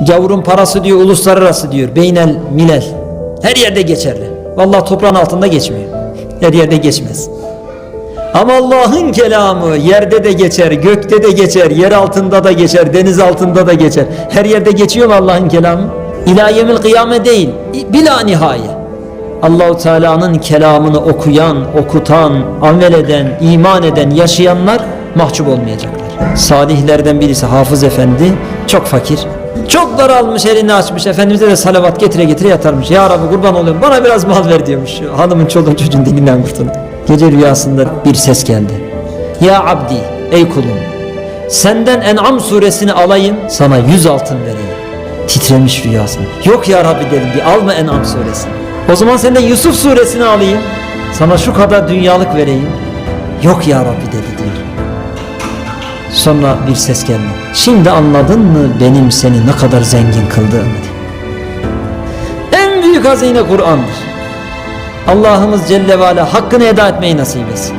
Gavurun parası diyor uluslararası diyor. Beynel milel. Her yerde geçerli. Vallahi toprağın altında geçmiyor. Her yerde geçmez. Ama Allah'ın kelamı yerde de geçer, gökte de geçer, yer altında da geçer, deniz altında da geçer. Her yerde geçiyor mu Allah'ın kelamı? İlâ kıyame değil, bila nihaye. Allahu Teala'nın kelamını okuyan, okutan, amel eden, iman eden, yaşayanlar mahcup olmayacaklar. Salihlerden birisi Hafız Efendi çok fakir. Çok daralmış elini açmış Efendimiz'e de salavat getire getire yatarmış. Ya Rabbi kurban olayım bana biraz mal ver diyormuş. Hanımın çoluğun çocuğun dilinden kurtuldu. Gece rüyasında bir ses geldi. Ya abdi ey kulum senden En'am suresini alayım sana yüz altın vereyim. Titremiş rüyasında. Yok ya Rabbi dedim bir alma En'am suresini. O zaman senden Yusuf suresini alayım. Sana şu kadar dünyalık vereyim. Yok ya Rabbi dedi diyor. Sonra bir ses geldi. Şimdi anladın mı benim seni ne kadar zengin kıldığımı? En büyük hazine Kur'an'dır. Allah'ımız Celle ve Ala hakkını eda etmeyi nasip etsin.